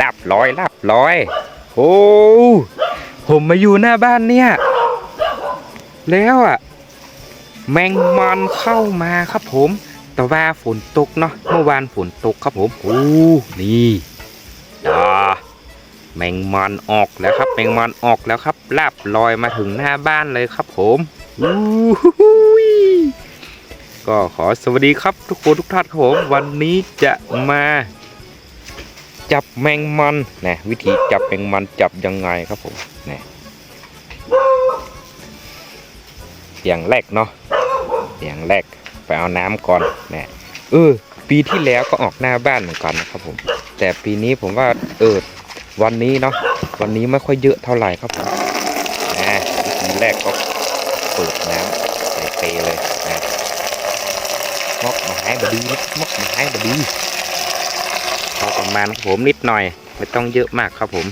ลาบลอยลาบลอย โอ้ผมมาอยู่หน้าบ้านเนี่ย แล้วอะ แมงมันเข้ามาครับผม แต่ว่าฝนตกเนาะเมื่อวานฝนตกครับผมโอ้นี่ดาแมงมันออกแล้วครับ แมงมันออกแล้วครับลาบลอยมาถึงหน้าบ้านเลยครับผมอู้หูก็ขอสวัสดีครับทุกคนทุกท่านครับผม วันนี้จะมา จับแมงมันนะวิธีจับแมงมันจับยังไงครับผมนะอย่างแรกเนาะอย่างแรกไปเอาน้ำก่อนนะเออ ปีที่แล้วก็ออกหน้าบ้านเหมือนกันนะครับผม แต่ปีนี้ผมว่าเออวันนี้เนาะวันนี้ไม่ค่อยเยอะเท่าไหร่ครับผมนะวิธีแรกก็เปิดน้ำใส่เปเลยนะมอกมาให้บดีมอกมาให้บดี มาณครับผมนิดหน่อย ไม่ต้องเยอะมากครับผม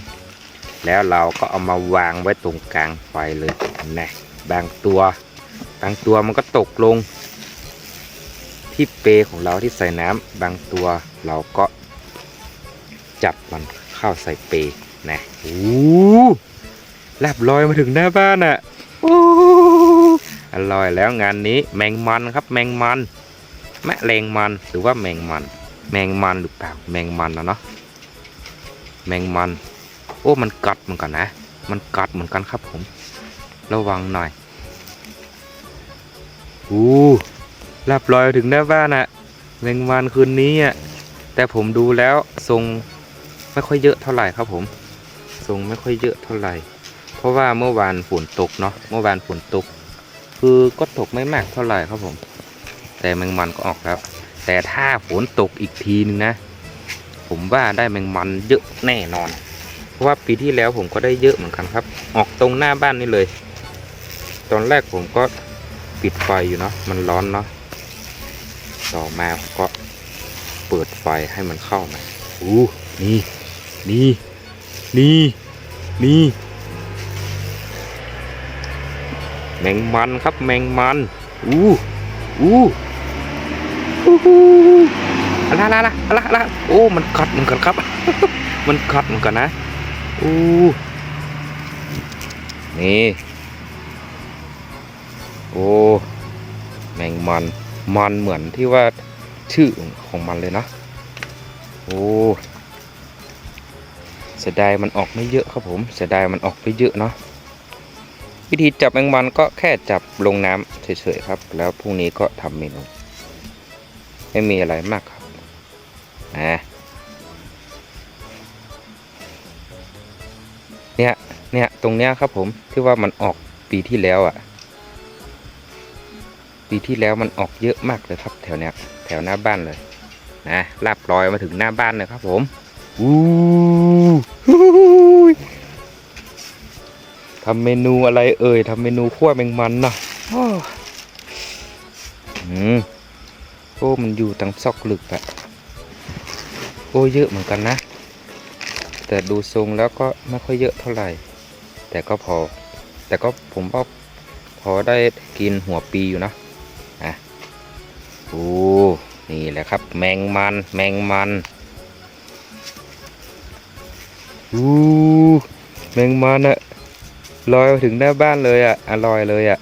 แล้วเราก็เอามาวางไว้ตรงกลางไฟเลยนะบางตัว บางตัวมันก็ตกลง ที่เปของเราที่ใส่น้ำบางตัวเราก็จับมันเข้าใส่เปนะโอ้ลาบลอยมาถึงหน้าบ้านอะ่ะโอ้อร่อยแล้วงานนี้แมงมันครับแมงมันแมะแรงมันหรือว่าแมงมัน แมงมันหรือเปล่าแมงมันนะเนาะแมงมัน โอ้มันกัดเหมือนกันนะ มันกัดเหมือนกันครับผม ระวังหน่อยอู้ลาบลอยถึงหน้าบ้านอะแมงมันคืนนี้อะแต่ผมดูแล้วทรงไม่ค่อยเยอะเท่าไหร่ครับผมทรงไม่ค่อยเยอะเท่าไหร่ เพราะว่าเมื่อวานฝนตกเนาะเมื่อวานฝนตก คือก็ตกไม่มากเท่าไหร่ครับผม แต่แมงมันก็ออกแล้ว แต่ถ้าฝนตกอีกทีนึงนะ ผมว่าได้แมงมันเยอะแน่นอน เพราะว่าปีที่แล้วผมก็ได้เยอะเหมือนกันครับ ออกตรงหน้าบ้านนี่เลย ตอนแรกผมก็ปิดไฟอยู่เนาะมันร้อนเนาะต่อมาผมก็เปิดไฟให้มันเข้ามาอู้นี่นี่นี่นี่แมงมันครับแมงมันอู้อู้ อู้หูอะไรอะไรอะไรอะไรอะโอ้ มันกัดเหมือนกันครับ มันกัดเหมือนกันนะอู้นี่ โอ้ แมงมัน มันเหมือนที่ว่าชื่อของมันเลยนะ โอ้เสียดายมันออกไม่เยอะครับผม เสียดายมันออกไม่เยอะเนาะ วิธีจับแมงมันก็แค่จับลงน้ำเฉยๆครับ แล้วพรุ่งนี้ก็ทำเมนู ไม่มีอะไรมากครับนะเนี่ย เนี่ย ตรงเนี้ยครับผมที่ว่ามันออกปีที่แล้วอะ่ะ ปีที่แล้วมันออกเยอะมากเลยครับ แถวเนี้ย แถวหน้าบ้านเลยนะลาบลอยมาถึงหน้าบ้านเลยครับ ผมอู้หูยทำเมนูอะไรเอ่ยทำเมนูขั้วแมงมันนะอืม โอ้มันอยู่ตั้งซอกลึกอะโอ้เยอะเหมือนกันนะ แต่ดูทรงแล้วก็ไม่ค่อยเยอะเท่าไหร่ แต่ก็พอ แต่ก็ผมว่าพอได้กินหัวปีอยู่นะอะโอ้นี่แหละครับ แมงมันแมงมันอู้แมงมันอะลอยถึงหน้าบ้านเลยอะอร่อยเลยอะ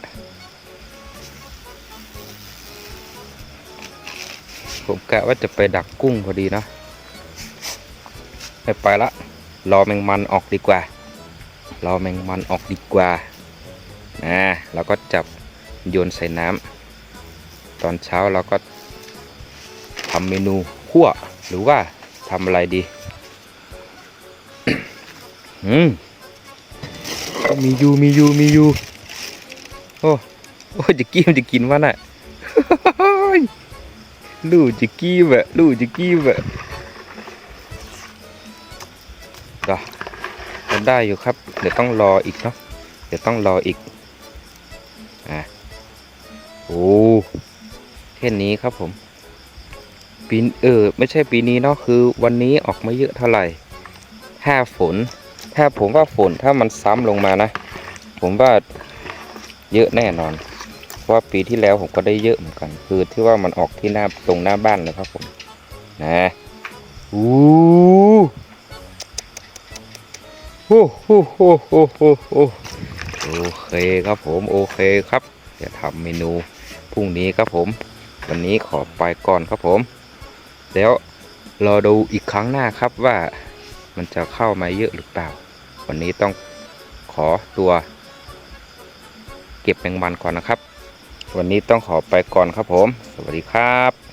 ผมกะว่าจะไปดักกุ้งพอดีนะไม่ไปละ รอแมงมันออกดีกว่า รอแมงมันออกดีกว่านะเราก็จับโยนใส่น้ำตอนเช้าเราก็ทำเมนูคั่วหรือว่าทำอะไรดีอืมมีอยูมีอยูมีอยูโอ้โอ้จะกินจะกินวะน่ะ ลูกจะกี้บะลูกจะกี้บะก็ได้อยู่ครับ เดี๋ยวต้องรออีกเนาะเดี๋ยวต้องรออีกอะโอ้แค่นี้ครับผมปีนเออไม่ใช่ปีนี้เนาะคือวันนี้ออกไม่เยอะเท่าไหร่ถ้าฝน ถ้าผมว่าฝนถ้ามันซ้ำลงมานะ ผมว่าเยอะแน่นอน ราะว่าปีที่แล้วผมก็ได้เยอะเหมือนกัน คือที่ว่ามันออกที่หน้าตรงหน้าบ้านเลยครับผมนะอู้ฮู้ฮู้ฮู้ฮู้ฮู้โอเคครับผมโอเคครับจะทำเมนูพรุ่งนี้ครับผม วันนี้ขอไปก่อนครับผม แล้วรอดูอีกครั้งหน้าครับว่ามันจะเข้ามาเยอะหรือเปล่า วันนี้ต้องขอตัว เก็บแมงมันก่อนนะครับ วันนี้ต้องขอไปก่อนครับผม สวัสดีครับ